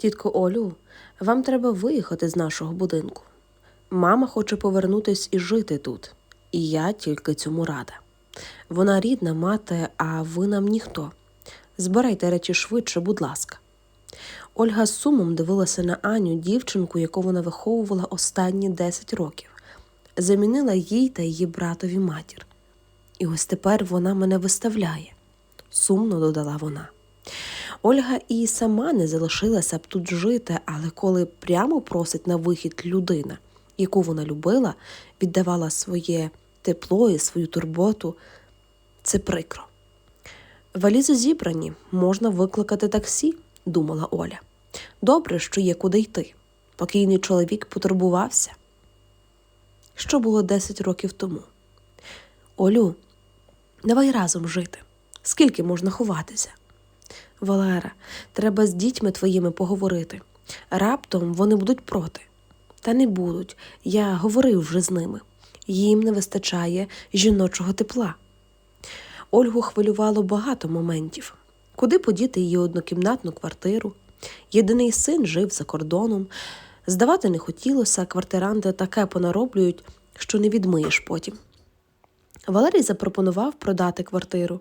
Тітко Олю, вам треба виїхати з нашого будинку. Мама хоче повернутись і жити тут, і я тільки цьому рада. Вона рідна мати, а ви нам ніхто. Збирайте речі швидше, будь ласка. Ольга з сумом дивилася на Аню, дівчинку, яку вона виховувала останні 10 років, замінила їй та її братові матір. І ось тепер вона мене виставляє, сумно додала вона. Ольга і сама не залишилася б тут жити, але коли прямо просить на вихід людина, яку вона любила, віддавала своє тепло і свою турботу, це прикро. Валізи зібрані, можна викликати таксі, думала Оля. Добре, що є куди йти. Покійний чоловік потурбувався. Що було 10 років тому? Олю, давай разом жити. Скільки можна ховатися? Валера, треба з дітьми твоїми поговорити. Раптом вони будуть проти. Та не будуть. Я говорив вже з ними. Їм не вистачає жіночого тепла. Ольгу хвилювало багато моментів. Куди подіти її однокімнатну квартиру? Єдиний син жив за кордоном. Здавати не хотілося, квартиранти таке понароблюють, що не відмиєш потім. Валерій запропонував продати квартиру,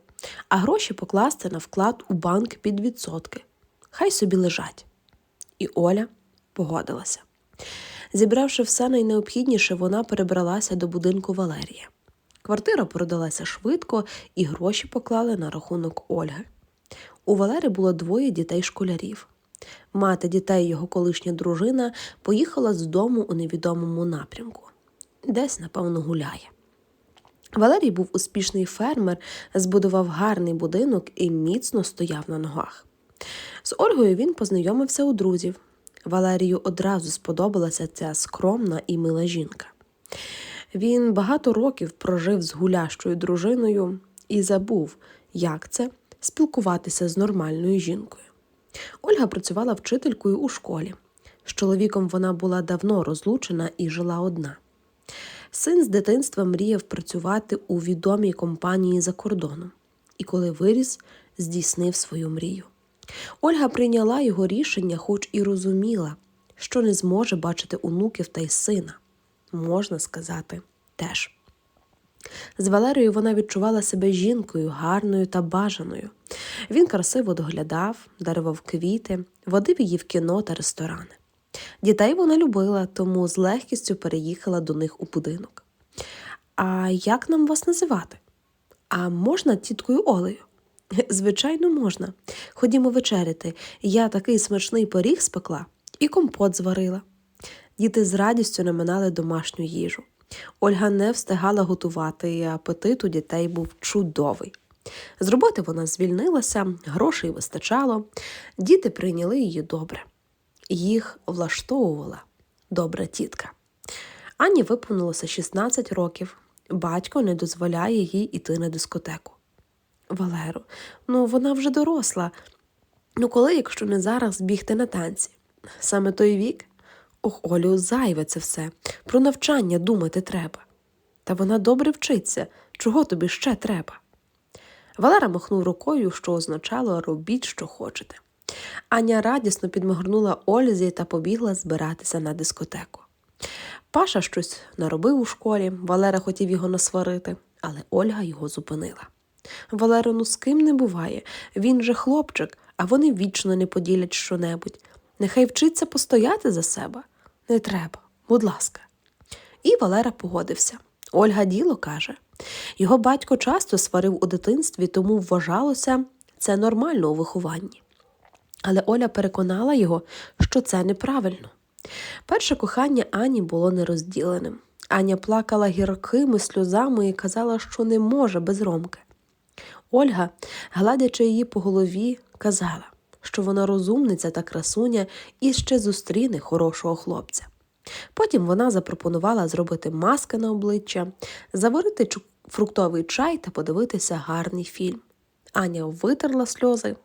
а гроші покласти на вклад у банк під відсотки. Хай собі лежать. І Оля погодилася. Зібравши все найнеобхідніше, вона перебралася до будинку Валерія. Квартира продалася швидко, і гроші поклали на рахунок Ольги. У Валери було двоє дітей-школярів. Мати дітей, його колишня дружина, поїхала з дому у невідомому напрямку. Десь, напевно, гуляє. Валерій був успішний фермер, збудував гарний будинок і міцно стояв на ногах. З Ольгою він познайомився у друзів. Валерію одразу сподобалася ця скромна і мила жінка. Він багато років прожив з гулящою дружиною і забув, як це спілкуватися з нормальною жінкою. Ольга працювала вчителькою у школі. З чоловіком вона була давно розлучена і жила одна. Син з дитинства мріяв працювати у відомій компанії за кордоном, і коли виріс, здійснив свою мрію. Ольга прийняла його рішення, хоч і розуміла, що не зможе бачити онуків та й сина, можна сказати, теж. З Валерією вона відчувала себе жінкою, гарною та бажаною. Він красиво доглядав, дарував квіти, водив її в кіно та ресторани. Дітей вона любила, тому з легкістю переїхала до них у будинок. А як нам вас називати? А можна тіткою Олею? Звичайно, можна. Ходімо вечеряти. Я такий смачний пиріг спекла і компот зварила. Діти з радістю наминали домашню їжу. Ольга не встигала готувати, і апетит у дітей був чудовий. З роботи вона звільнилася, грошей вистачало, діти прийняли її добре. Їх влаштовувала добра тітка. Ані виповнилося 16 років. Батько не дозволяє їй іти на дискотеку. Валеру, ну вона вже доросла. Ну коли, якщо не зараз, бігти на танці? Саме той вік? Ох, Олю, зайве це все. Про навчання думати треба. Та вона добре вчиться. Чого тобі ще треба? Валера махнув рукою, що означало робіть, що хочете. Аня радісно підмигнула Ользі та побігла збиратися на дискотеку. Паша щось наробив у школі, Валера хотів його насварити, але Ольга його зупинила. Валера, ну з ким не буває, він же хлопчик, а вони вічно не поділять щонебудь. Нехай вчиться постояти за себе. Не треба, будь ласка. І Валера погодився. Ольга діло каже. Його батько часто сварив у дитинстві, тому вважалося це нормально у вихованні. Але Оля переконала його, що це неправильно. Перше кохання Ані було нерозділеним. Аня плакала гіркими сльозами і казала, що не може без Ромки. Ольга, гладячи її по голові, казала, що вона розумниця та красуня і ще зустріне хорошого хлопця. Потім вона запропонувала зробити маски на обличчя, заварити фруктовий чай та подивитися гарний фільм. Аня витерла сльози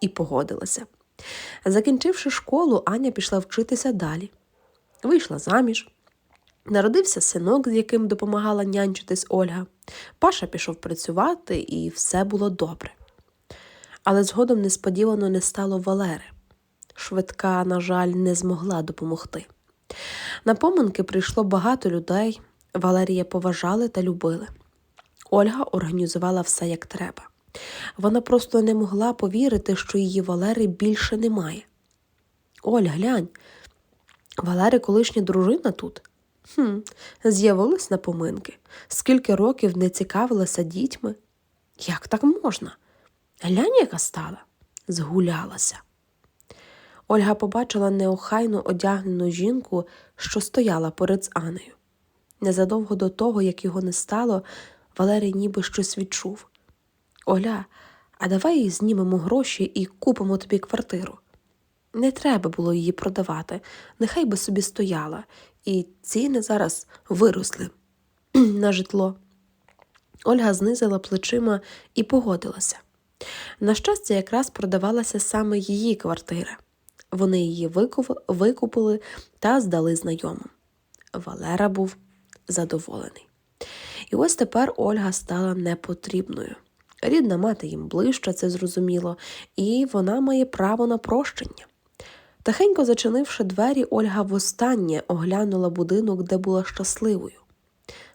і погодилася. Закінчивши школу, Аня пішла вчитися далі. Вийшла заміж. Народився синок, з яким допомагала нянчитись Ольга. Паша пішов працювати, і все було добре. Але згодом несподівано не стало Валери. Швидка, на жаль, не змогла допомогти. На поминки прийшло багато людей. Валерія поважали та любили. Ольга організувала все як треба. Вона просто не могла повірити, що її Валери більше немає. Оль, глянь, Валери колишня дружина тут. Хм, з'явилась на поминки. Скільки років не цікавилася дітьми? Як так можна? Глянь, яка стала, згулялася. Ольга побачила неохайно одягнену жінку, що стояла поряд з Анею. Незадовго до того, як його не стало, Валерій ніби щось відчув. Оля, а давай знімемо гроші і купимо тобі квартиру. Не треба було її продавати, нехай би собі стояла, і ціни зараз виросли на житло. Ольга знизила плечима і погодилася. На щастя, якраз продавалася саме її квартира. Вони її викупили та здали знайомим. Валера був задоволений. І ось тепер Ольга стала непотрібною. Рідна мати їм ближча, це зрозуміло, і вона має право на прощення. Тихенько зачинивши двері, Ольга востаннє оглянула будинок, де була щасливою.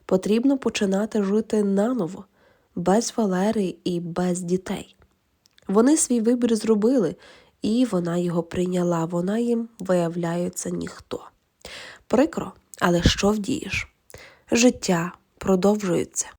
Потрібно починати жити наново, без Валери і без дітей. Вони свій вибір зробили, і вона його прийняла. Вона їм, виявляється, ніхто. Прикро, але що вдієш? Життя продовжується.